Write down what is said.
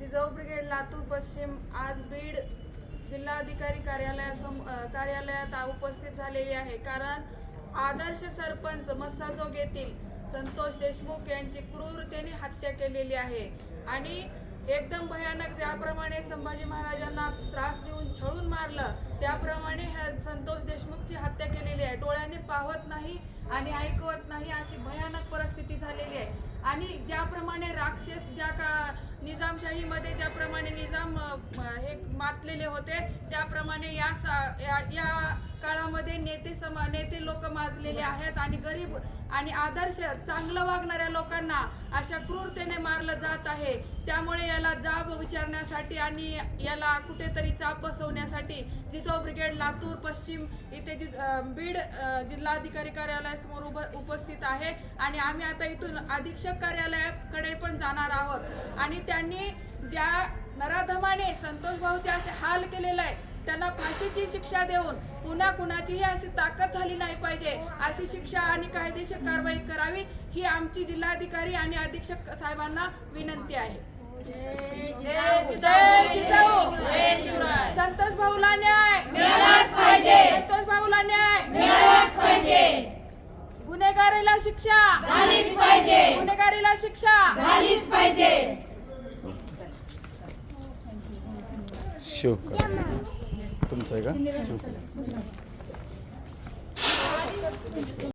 Jijau brigade Latur पश्चिम आज बीड जिल्हाधिकारी कार्यालयासम कार्यालयात उपस्थित झालेली आहे. कारण आदर्श सरपंच मस्साजोग येथील संतोष देशमुख यांची क्रूरतेने हत्या केलेली आहे. आणि एकदम भयानक ज्याप्रमाणे संभाजी महाराजांना त्रास देऊन छळून मारलं त्याप्रमाणे संतोष देशमुखची हत्या डोळ्याने पाहत नाही आणि ऐकवत नाही अशी भयानक परिस्थिती झालेली आहे. आणि ज्याप्रमाणे राक्षस ज्या का निजामशाहीमध्ये ज्याप्रमाणे निजाम हे मातलेले होते त्याप्रमाणे या सा- या- या काळामध्ये नेते समा नेते लोक माजलेले आहेत आणि गरीब आणि आदर्श चांगलं वागणाऱ्या लोकांना अशा क्रूरतेने मारलं जात आहे. त्यामुळे याला जाब विचारण्यासाठी आणि याला कुठेतरी चाप बसवण्यासाठी जिजाऊ ब्रिगेड लातूर पश्चिम इथे जि बीड जिल्हाधिकारी कार्यालयासमोर उभ उपस्थित आहे. आणि आम्ही आता इथून अधीक्षक कार्यालयाकडे पण जाणार आहोत. आणि त्यांनी ज्या नराधमाने संतोष भाऊचे असे हाल केलेले आहे त्यांना फाशीची शिक्षा देऊन पुन्हा कुणाचीही अशी ताकद झाली नाही पाहिजे. अशी शिक्षा आणि कायदेशीर कारवाई करावी ही आमची जिल्हाधिकारी आणि अधीक्षक साहेबांना विनंती आहे. संतोष भाऊला न्याय. संतोष भाऊला न्याय. पाहिजे. गुन्हेगारीला शिक्षा. झालीच पाहिजे. गुन्हेगारीला शिक्षा. झालीच पाहिजे. शिव तुमचं आहे का?